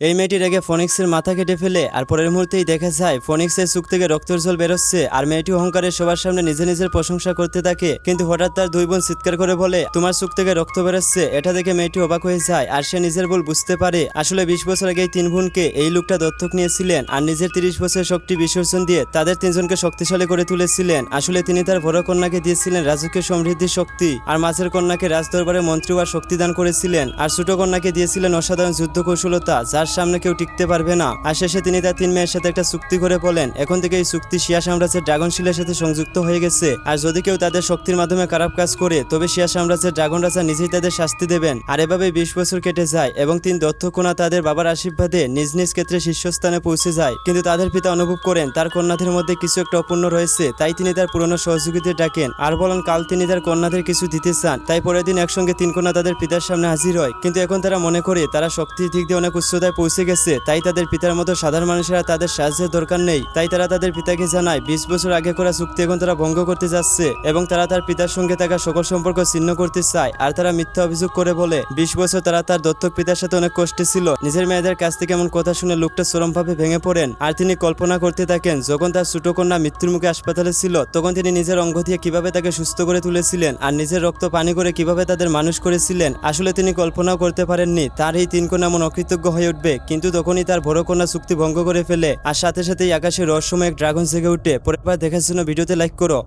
এই মেয়েটি রেগে ফনিক্সের মাথা কেটে ফেলে, আর পরের মুহূর্তেই দেখা যায় ফনিক্সের চুক থেকে রক্তের জল বেরোচ্ছে, আর মেয়েটি অহংকারের সবার সামনে নিজে নিজের প্রশংসা করতে থাকে। কিন্তু হঠাৎ তার দুই বোন চিৎকার করে বলে, তোমার চুক থেকে রক্ত বেরোচ্ছে, এটা দেখে মেয়েটি অবাক হয়ে যায়, আর সে নিজের ভুল বুঝতে পারে। আসলে বিশ বছর আগে তিন বোনকে এই লোকটা দত্তক নিয়েছিলেন, আর নিজের তিরিশ বছরের শক্তি বিসর্জন দিয়ে তাদের তিনজনকে শক্তিশালী করে তুলেছিলেন। আসলে তিনি তার বড় কন্যাকে দিয়েছিলেন রাজকীয় সমৃদ্ধি শক্তি, আর মাঝের কন্যাকে রাজদরবারে মন্ত্রী হওয়ার শক্তি দান করেছিলেন, আর ছোট কন্যাকে দিয়েছিলেন অসাধারণ যুদ্ধ কৌশলতা যার সামনে কেউ টিকতে পারবে না। আর শেষে তিনি তার তিন মেয়ের সাথে একটা চুক্তি করে বলেন, এখন থেকে এই চুক্তি শিয়া সাম্রাজ্যের ড্রাগন শিলের সাথে সংযুক্ত হয়ে গেছে। আর যদি কেউ তাদের শক্তির মাধ্যমে খারাপ কাজ করে, তবে শিয়া সাম্রাজ্যের ড্রাগন রাজা নিজেই তাদের শাস্তি দেবেন। আর এভাবে বিশ বছর কেটে যায় এবং তিন দত্তকোনা তাদের বাবার আশীর্বাদে নিজ নিজ ক্ষেত্রে শীর্ষস্থানে পৌঁছে যায়। কিন্তু তাদের পিতা অনুভব করেন, তার কন্যাদের মধ্যে কিছু একটা অপূর্ণ রয়েছে, তাই তিনি তার পুরনো সহযোগীদের ডাকেন। আর বলেন, কাল তিনি তার কন্যাদের কিছু দিতে চান, তাই পরের দিন একসঙ্গে তিন কন্যা তাদের পিতার সামনে হাজির হয়। কিন্তু এখন তারা মনে করে, তারা শক্তির দিক দিয়ে অনেক উচ্চতায় পৌঁছে গেছে। তাই তাদের পিতার মতো সাধারণ মানুষেরা তাদের সাহায্যের দরকার নেই। তাই তারা তাদের পিতাকে জানায়, বিশ বছর আগে করা চুক্তি এখন তারা ভঙ্গ করতে যাচ্ছে এবং তারা তার পিতার সঙ্গে থাকা সকল সম্পর্ক ছিন্ন করতে চায়। আর তারা মিথ্যা অভিযোগ করে বলে, বিশ বছর তারা তার দত্তক পিতার সাথে অনেক কষ্টে ছিল। নিজের মেয়েদের কাছ থেকে এমন কথা শুনে লোকটা চরমভাবে ভেঙে পড়েন। আর তিনি কল্পনা করতে থাকেন, যখন তার ছোট কন্যা মৃত্যুর মুখে হাসপাতালে ছিল, তখন তিনি নিজের অঙ্গ দিয়ে কীভাবে তাকে সুস্থ করে তুলেছিলেন আর নিজের রক্ত পানি করে কীভাবে তাদের মানুষ করেছিলেন, আসলে তিনি কল্পনাও করতে পারেননি। তার এই তিন কন্যা এমন অকৃতজ্ঞ হয়ে উঠবে কিন্তু তখনই তার বড় কন্যা চুক্তি ভঙ্গ করে ফেলে। আর সাথে সাথেই আকাশে রহস্যময় এক ড্রাগন জেগে উঠে। পরের বার দেখার জন্য ভিডিওতে লাইক করো।